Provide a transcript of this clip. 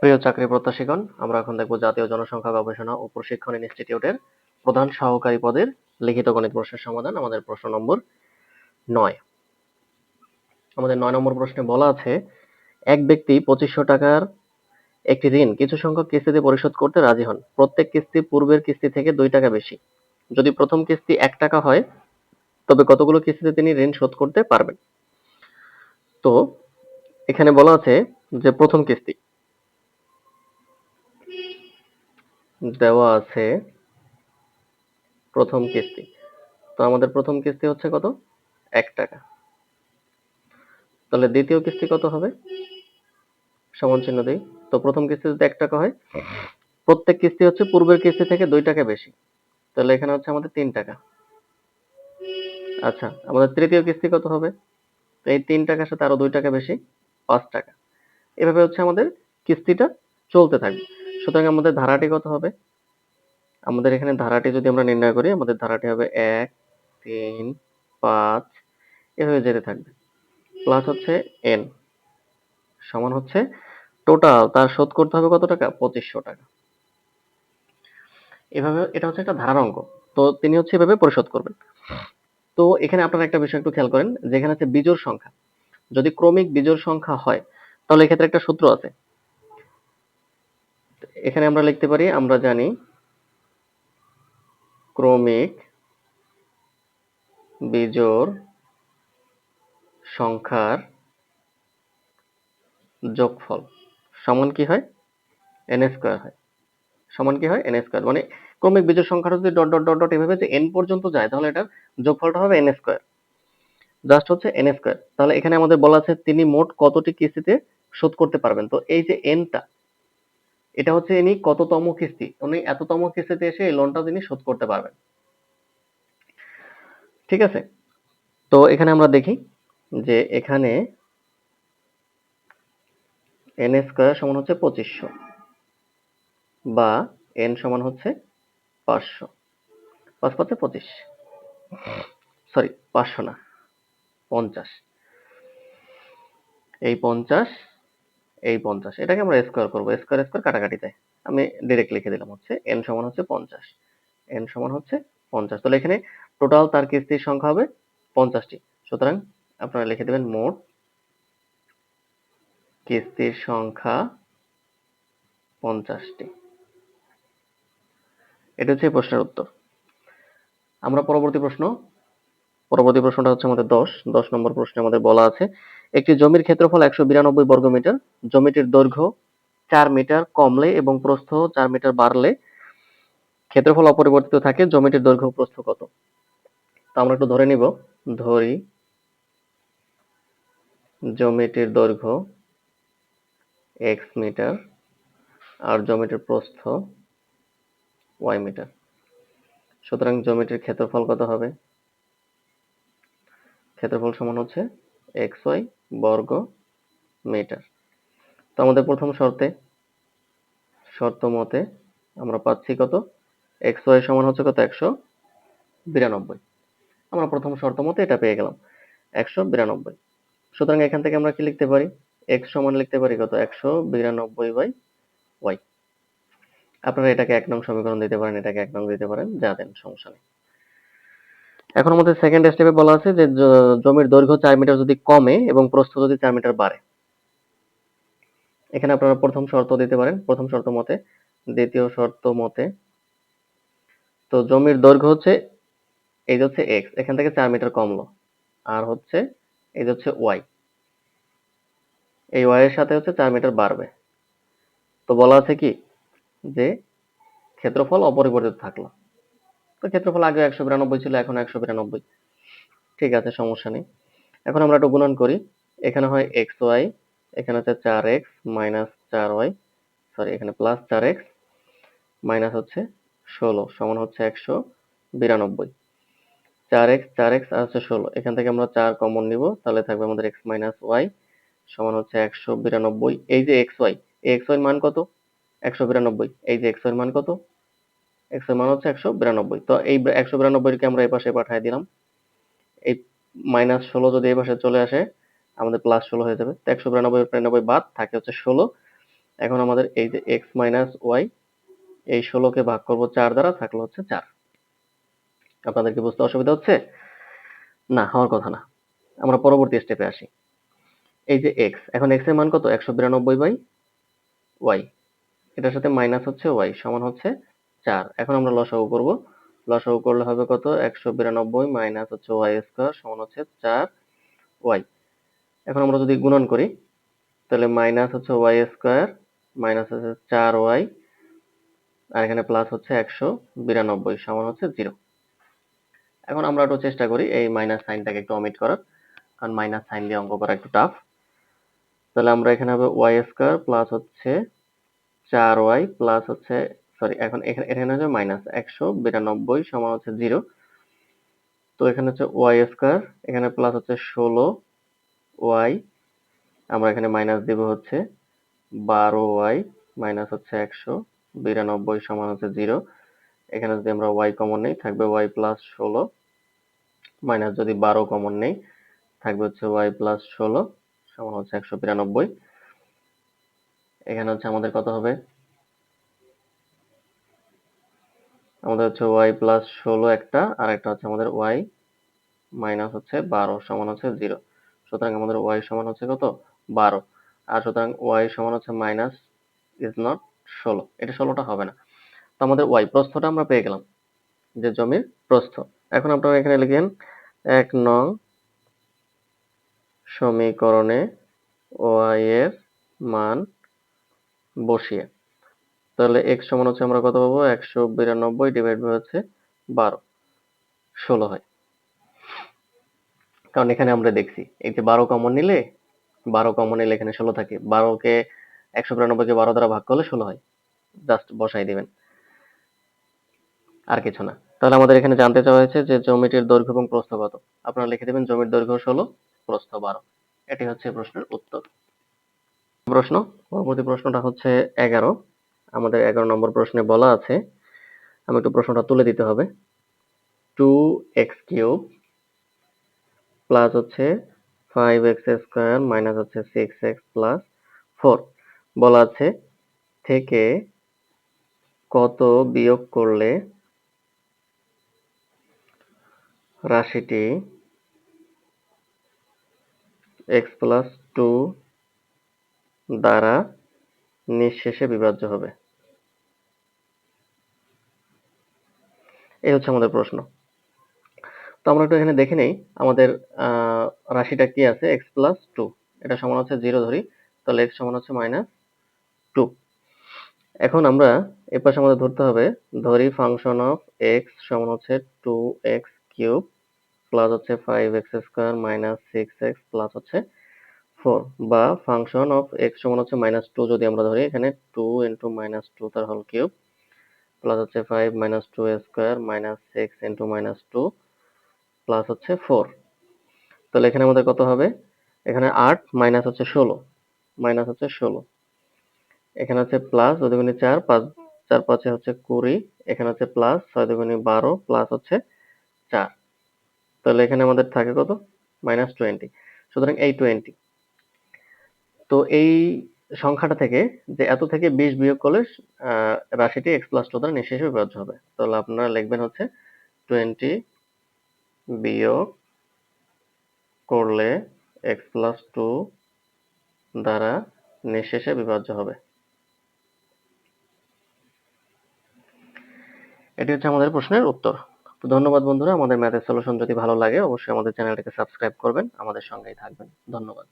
প্রিয় চাকরি প্রত্যাশীগণ, আমরা এখন দেখব জাতীয় জনসংখ্যা গবেষণা ও প্রশিক্ষণ ইনস্টিটিউটের প্রধান সহকারী পদের লিখিত গণিত প্রশ্নের সমাধান। আমাদের প্রশ্ন নম্বর নয়। আমাদের নয় নম্বর প্রশ্নে বলা আছে, এক ব্যক্তি পঁচিশশো টাকার একটি ঋণ কিছু সংখ্যক কিস্তিতে পরিশোধ করতে রাজি হন। প্রত্যেক কিস্তি পূর্বের কিস্তি থেকে দুই টাকা বেশি। যদি প্রথম কিস্তি এক টাকা হয়, তবে কতগুলো কিস্তিতে তিনি ঋণ শোধ করতে পারবেন? তো, এখানে বলা আছে যে প্রথম কিস্তি দেওয়া আছে প্রথম কিস্তি। তো আমাদের প্রথম কিস্তি হচ্ছে কত? এক টাকা। তাহলে দ্বিতীয় কিস্তি কত হবে? সমান চিহ্ন দিই। তো প্রথম কিস্তি যদি এক টাকা হয়, প্রত্যেক কিস্তি হচ্ছে পূর্বের কিস্তি থেকে দুই টাকা বেশি। তাহলে এখানে হচ্ছে আমাদের তিন টাকা। আচ্ছা আমাদের তৃতীয় কিস্তি কত হবে? তো এই তিন টাকার সাথে আরও দুই টাকা বেশি, পাঁচ টাকা। এভাবে হচ্ছে আমাদের কিস্তিটা চলতে থাকবে। সুতরাং আমাদের ধারাটি কত হবে? আমাদের এখানে ধারাটি যদি আমরা নির্ণয় করি, আমাদের ধারাটি হবে এক, তিন, পাঁচ এভাবে যেতে থাকবে। প্লাস হচ্ছে এন সমান হচ্ছে টোটাল তার শোধ করতে হবে কত টাকা? পঁচিশশো টাকা। এভাবে, এটা হচ্ছে একটা ধারার অঙ্ক। তো তিনি হচ্ছে এভাবে পরিশোধ করবেন। তো এখানে আপনারা একটা বিষয় একটু খেয়াল করেন, যেখানে হচ্ছে বিজোড় সংখ্যা। যদি ক্রমিক বিজোড় সংখ্যা হয়, তাহলে এক্ষেত্রে একটা সূত্র আছে। এখানে আমরা লিখতে পারি, আমরা জানি ক্রমিক বিজোড় সংখ্যার যোগফল। সমান কি হয়? এন স্কোয়ার হয়। সমান কি হয়? এন স্কোয়ার মানে ক্রমিক বিজোড় সংখ্যাটা যদি ডট ডট ডট ডট এভাবে যে এন পর্যন্ত যায়, তাহলে এটার যোগফলটা হবে এন স্কোয়ার জাস্ট হচ্ছে এন স্কোয়ার তাহলে এখানে আমাদের বলা আছে তিনি মোট কতটি কিস্তিতে শোধ করতে পারবেন। তো এই যে এনটা এটা হচ্ছে ইনি কততম কিস্তি। উনি এততম কিস্তিতে এসে এই লোনটা তিনি শোধ করতে পারবেন। ঠিক আছে? তো এখানে আমরা দেখি যে এখানে এন স্কোয়ার সমান হচ্ছে পঁচিশশো বা এন সমান হচ্ছে পাঁচশো। পাঁচ পাঁচে পঁচিশ। সরি পাঁচশো না, পঞ্চাশ। এই পঞ্চাশ এই পঞ্চাশ। এটাকে আমরা স্কোয়ার করব। স্কোয়ার স্কোয়ার কাটাকাটি দেয় আমি ডিরেক্ট লিখে দিলাম হচ্ছে এন সমান হচ্ছে পঞ্চাশ। এন সমান হচ্ছে পঞ্চাশ। তাহলে এখানে টোটাল তার কিস্তির সংখ্যা হবে পঞ্চাশটি। সুতরাং আপনারা লিখে দেবেন মোট কিস্তির সংখ্যা পঞ্চাশটি। এটা হচ্ছে প্রশ্নের উত্তর। আমরা পরবর্তী প্রশ্ন পরবর্তী প্রশ্নটা হচ্ছে আমাদের দশ। দশ নম্বর প্রশ্নে আমাদের বলা আছে, একটি জমির ক্ষেত্রফল একশো বিরানব্বই বর্গ মিটার জমিটির দৈর্ঘ্য চার মিটার কমলে এবং প্রস্থ চার মিটার বাড়লে ক্ষেত্রফল অপরিবর্তিত থাকে, জমিটির দৈর্ঘ্য প্রস্থ কত? তো আমরা একটু ধরে নিব। ধরি, জমিটির দৈর্ঘ্য এক্স মিটার আর জমিটির প্রস্থ ওয়াই মিটার। সুতরাং জমিটির ক্ষেত্রফল কত হবে? ক্ষেত্রফল সমান হচ্ছে এক্স ওয়াই বর্গ মিটার তো আমাদের প্রথম শর্তে, শর্ত মতে আমরা পাচ্ছি কত? এক্স ওয়াই সমান হচ্ছে কত? একশো বিরানব্বই। আমরা প্রথম শর্ত মতে এটা পেয়ে গেলাম, একশো বিরানব্বই। সুতরাং এখান থেকে আমরা কি লিখতে পারি? এক্স সমান লিখতে পারি কত? একশো বিরানব্বই বাই ওয়াই আপনারা এটাকে এক নং সমীকরণ দিতে পারেন এটাকে এক নং দিতে পারেন যা দেন সমস্যা নেই এখন আমাদের সেকেন্ড স্টেপে বলা আছে যে জমির দৈর্ঘ্য চার মিটার যদি কমে এবং প্রস্থ যদি চার মিটার বাড়ে। এখানে আপনারা প্রথম শর্ত দিতে পারেন, প্রথম শর্ত মতে। দ্বিতীয় শর্ত মতে। তো জমির দৈর্ঘ্য হচ্ছে, এই হচ্ছে এক্স এখান থেকে চার মিটার কমলো। আর হচ্ছে, এই হচ্ছে ওয়াই এই ওয়াই এর সাথে হচ্ছে চার মিটার বাড়বে। তো বলা আছে কি? যে ক্ষেত্রফল অপরিবর্তিত থাকল। ক্ষেত্রফল আগে একশো বিরানব্বই ছিল এখন একশো বিরানব্বই। ঠিক আছে, সমস্যা নেই। এখন আমরা একটু গুণন করি। এখানে হয় এক্স ওয়াই, এখানে হচ্ছে চার এক্স মাইনাস চার ওয়াই, সরি, এখানে প্লাস চার এক্স মাইনাস হচ্ছে ষোলো, সমান হচ্ছে একশো বিরানব্বই। চার এক্স চার এক্স আর হচ্ছে ষোলো। এখান থেকে আমরা চার কমন নিব, তাহলে থাকবে আমাদের এক্স মাইনাস ওয়াই সমান হচ্ছে একশো বিরানব্বই। এই যে এক্স ওয়াই এক্স ওয়াই মান কত? একশো বিরানব্বই। এই যে এক্স ওয়াই মান কত? এক্সের মান হচ্ছে একশো বিরানব্বই। তো এই একশো বিরানব্বইকে আমরা এই পাশে পাঠিয়ে দিলাম। এই মাইনাস ষোলো যদি এই পাশে চলে আসে, আমাদের প্লাস ষোলো হয়ে যাবে। তো একশো বিরানব্বই বিরানব্বই বাদ থাকে হচ্ছে ষোলো। এখন আমাদের এই যে এক্স মাইনাস ওয়াই এই ষোলোকে ভাগ করব চার দ্বারা, থাকল হচ্ছে চার। আপনাদের কি বুঝতে অসুবিধা হচ্ছে? না, হওয়ার কথা না। আমরা পরবর্তী স্টেপে আসি। এই যে এক্স এখন এক্সের মান কত? একশো বিরানব্বই বাই ওয়াই এটার সাথে মাইনাস হচ্ছে ওয়াই সমান হচ্ছে চার। এখন আমরা লসাগু করব। লসাগু করলে হবে কত? একশো বিরানব্বই মাইনাস হচ্ছে ওয়াই স্কোয়ার সমান হচ্ছে চার ওয়াই। এখন আমরা যদি গুণন করি, তাহলে মাইনাস হচ্ছে ওয়াই স্কোয়ার মাইনাস হচ্ছে চার ওয়াই, আর এখানে প্লাস হচ্ছে একশো বিরানব্বই সমান হচ্ছে জিরো এখন আমরা একটু চেষ্টা করি এই মাইনাস সাইনটাকে একটু অমিট করার, কারণ মাইনাস সাইন দিয়ে অঙ্ক করা একটু টাফ তাহলে আমরা এখানে হবে ওয়াই স্কোয়ার প্লাস হচ্ছে চার ওয়াই প্লাস হচ্ছে সরি এখন এখানে এখানে হচ্ছে মাইনাস একশো বিরানব্বই সমান হচ্ছে জিরো তো এখানে হচ্ছে ওয়াই স্কোয়ার এখানে প্লাস হচ্ছে ষোলো ওয়াই আমরা এখানে মাইনাস দিব হচ্ছে বারো ওয়াই মাইনাস হচ্ছে একশো বিরানব্বই সমান হচ্ছে জিরো এখানে যদি আমরা ওয়াই কমন নেই, থাকবে ওয়াই প্লাস ষোলো মাইনাস যদি বারো কমন নেই, থাকবে হচ্ছে ওয়াই প্লাস ষোলো, সমান হচ্ছে একশো বিরানব্বই। এখানে হচ্ছে আমাদের কত হবে? আমাদের হচ্ছে ওয়াই প্লাস ষোলো একটা, আর একটা হচ্ছে আমাদের ওয়াই মাইনাস হচ্ছে বারো সমান হচ্ছে জিরো সুতরাং আমাদের ওয়াই সমান হচ্ছে কত? বারো। আর সুতরাং ওয়াই সমান হচ্ছে মাইনাস ইজ নট ষোলো। এটা ষোলোটা হবে না। তো আমাদের ওয়াই প্রস্থটা আমরা পেয়ে গেলাম যে জমির প্রস্থ। এখন আপনারা এখানে লিখেন এক নং সমীকরণে ওয়াই এর মান বসিয়ে। তাহলে এক্স সমান হচ্ছে আমরা কত পাবো? একশো বিরানব্বই ডিভাইড বাই হচ্ছে বারো। ষোলো হয়। কারণ এখানে আমরা দেখছি, এই যে বারো কমন নিলে, বারো কমন নিলে এখানে ষোলো থাকে। বারোকে একশো বিরানব্বইকে বারো দ্বারা ভাগ করলে ষোলো হয়। জাস্ট বসাই দিবেন। আর কিছু না। তাহলে আমাদের এখানে জানতে চাওয়া হয়েছে যে জমিটির দৈর্ঘ্য এবং প্রস্থ কত। আপনারা লিখে দেবেন, জমির দৈর্ঘ্য ষোলো, প্রস্থ বারো। এটি হচ্ছে প্রশ্নের উত্তর। প্রশ্ন, পরবর্তী প্রশ্নটা হচ্ছে এগারো। আমাদের এগারো নম্বর প্রশ্নে বলা আছে আমি একটু প্রশ্নটা তুলে দিতে হবে। টু এক্স কিউব প্লাস হচ্ছে ফাইভ এক্স স্কোয়ার মাইনাস হচ্ছে সিক্স এক্স প্লাস ফোর বলা আছে, থেকে কত বিয়োগ করলে রাশিটি এক্স প্লাস টু দ্বারা নিঃশেষে বিভাজ্য হবে। এই হচ্ছে আমাদের প্রশ্ন। তো আমরা একটু এখানে দেখে নেই, আমাদের রাশিটা কি আছে? এক্স প্লাস টু এটা সমান হচ্ছে জিরো ধরি, তাহলে এক্স সমান হচ্ছে মাইনাস টু এখন আমরা এ পাশে আমাদের ধরতে হবে, ধরি ফাংশন অফ এক্স সমান হচ্ছে টু এক্স কিউব প্লাস হচ্ছে five X square minus six X plus হচ্ছে ফোর বা ফাংশন অফ এক্স সমান হচ্ছে মাইনাস টু যদি আমরা ধরি, এখানে টু ইন্টু মাইনাস টু তার হোল কিউব প্লাস হচ্ছে five minus two square minus six into minus two plus হচ্ছে ফোর তাহলে এখানে আমাদের কত হবে? এখানে আট মাইনাস হচ্ছে ষোলো মাইনাস হচ্ছে ষোলো। এখানে হচ্ছে প্লাস দুই দুগুণে চার, পাঁচ, চার পাঁচে হচ্ছে কুড়ি। এখানে হচ্ছে প্লাস ছয় দুগুণে বারো প্লাস হচ্ছে চার। তাহলে এখানে আমাদের থাকে কত? মাইনাস টোয়েন্টি সুতরাং এই টোয়েন্টি তো এই সংখ্যাটা থেকে যে এত থেকে বিশ বিয়োগ করলে রাশিটি এক্স প্লাস টু দ্বারা নিঃশেষে বিভাজ্য হবে। তাহলে আপনারা লিখবেন হচ্ছে টোয়েন্টি বিয়োগ করলে এক্স প্লাস টু দ্বারা নিঃশেষে বিভাজ্য হবে। এটি হচ্ছে আমাদের প্রশ্নের উত্তর। ধন্যবাদ বন্ধুরা, আমাদের ম্যাথের সলিউশন যদি ভালো লাগে, অবশ্যই আমাদের চ্যানেলটিকে সাবস্ক্রাইব করবেন, আমাদের সঙ্গেই থাকবেন। ধন্যবাদ।